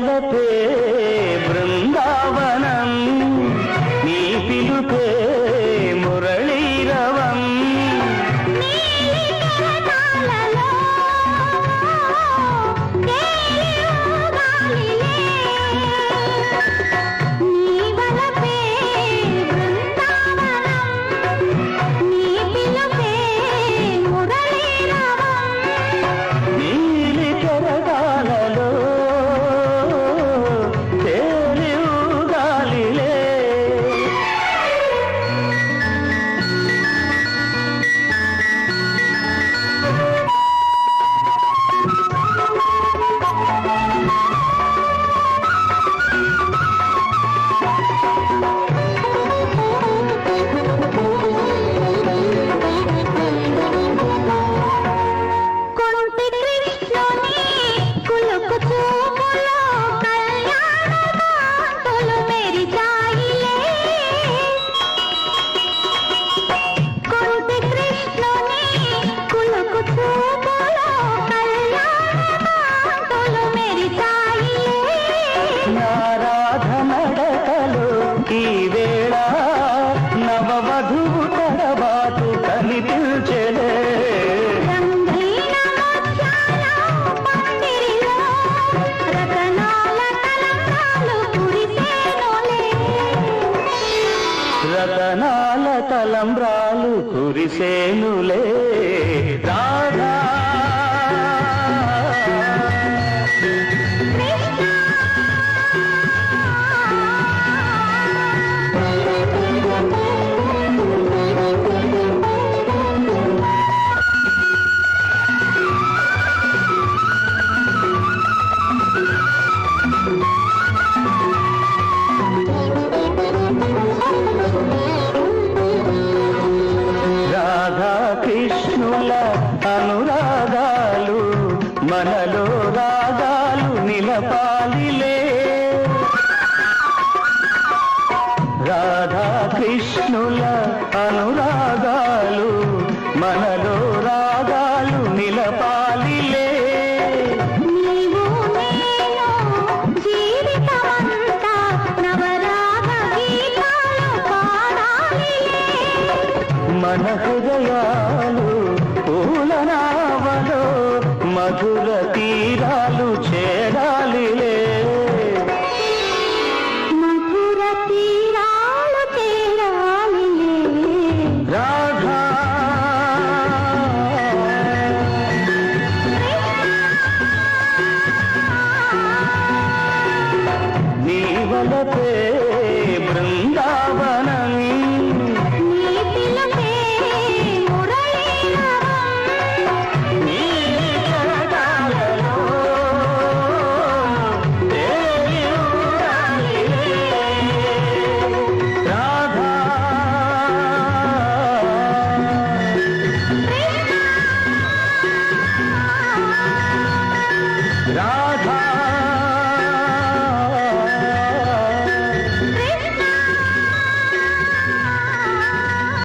জগতে రతనాల తలంబ్రాలు కురిసేనులే. రాధా అనురాగాలు మనలో రాగాలు నిలపాలిలే. రాధాకృష్ణుల అనురాగాలు మనలో రాగాలు నిలపాలి மனதே